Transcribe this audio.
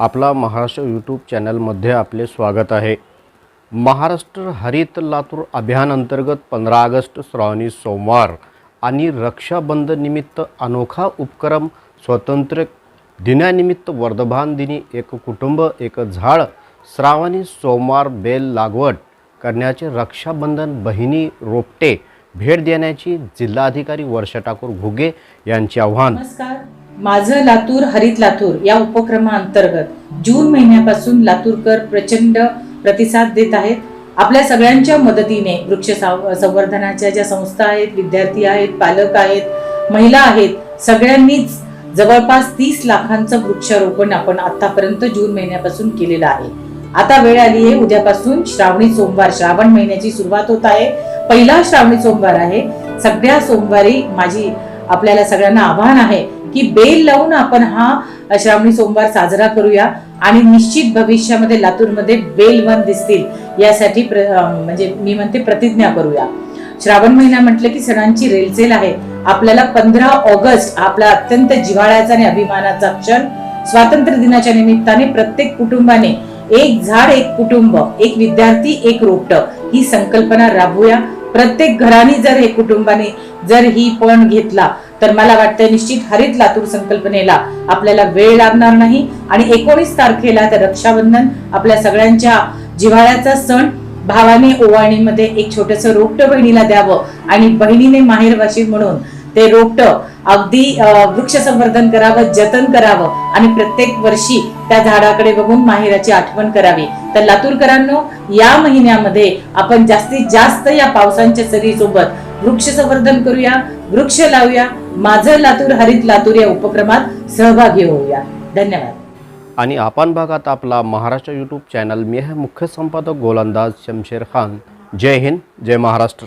आपला महाराष्ट्र यूट्यूब चॅनलमध्ये आपले स्वागत आहे. महाराष्ट्र हरित लातूर अभियान अंतर्गत पंधरा ऑगस्ट श्रावणी सोमवार आणि रक्षाबंधननिमित्त अनोखा उपक्रम स्वातंत्र्य दिनानिमित्त वर्धमान दिनी एक कुटुंब एक झाड श्रावणी सोमवार बेल लागवड करण्याचे रक्षाबंधन बहिणी रोपटे भेट देण्याची जिल्हाधिकारी वर्षा ठाकूर घुगे यांचे आव्हान. नमस्कार. माझं लातूर हरित लातूर या उपक्रमाअंतर्गत जून महिन्यापासून लातूरकर प्रचंड प्रतिसाद देत आहेत. आपल्या सगळ्यांच्या मदतीने वृक्ष संवर्धनाच्या ज्या संस्था आहेत विद्यार्थी आहेत पालक आहेत महिला आहेत सगळ्यांनीच जवळपास तीस लाखांचं वृक्षारोपण आपण आतापर्यंत जून महिन्यापासून केलेलं आहे. आता वेळ आली आहे उद्यापासून श्रावणी सोमवार श्रावण महिन्याची सुरुवात होत आहे. पहिला श्रावणी सोमवार आहे. सगळ्या सोमवारी माझी आपल्याला सगळ्यांना आव्हान आहे की बेल लावून आपण हा श्रावणी सोमवार साजरा करूया. आणि निश्चित भविष्यामध्ये लातूरमध्ये बेल वन दिसतील. यासाठी म्हणजे मी म्हणते प्रतिज्ञा करूया. श्रावण महिना म्हटलं की सणांची रेलचेल आहे. आपल्याला पंधरा ऑगस्ट आपला अत्यंत जिव्हाळ्याचा आणि अभिमानाचा क्षण. स्वातंत्र्य दिनाच्या निमित्ताने प्रत्येक कुटुंबाने एक झाड एक कुटुंब एक विद्यार्थी एक रोपट ही संकल्पना राबवूया. प्रत्येक घराने जर हे कुटुंबाने जर ही पण घेतला तर मला वाटतं निश्चित हरित लातूर संकल्पनेला आपल्याला वेळ लागणार नाही. आणि एकोणीस तारखेला तर रक्षाबंधन आपल्या सगळ्यांच्या जिव्हाळ्याचा सण भावाने ओवाळणीमध्ये एक छोटस रोपट बहिणीला द्यावं आणि बहिणीने माहेरवाशी म्हणून ते रोपट अगदी वृक्ष संवर्धन करावं जतन करावं आणि प्रत्येक वर्षी त्या झाडाकडे बघून माहेराची आठवण करावी. तर लातूरकरांनो या महिन्यामध्ये आपण जास्तीत जास्त या पावसांच्या सरीसोबत वृक्ष संवर्धन करूया वृक्ष लावूया माझं लातूर हरित लातूर या उपक्रमात सहभागी होऊया. धन्यवाद. आणि आपण भागात आपला महाराष्ट्र यूट्यूब चॅनल मी आहे मुख्य संपादक गोलंदाज शमशेर खान. जय हिंद जय महाराष्ट्र.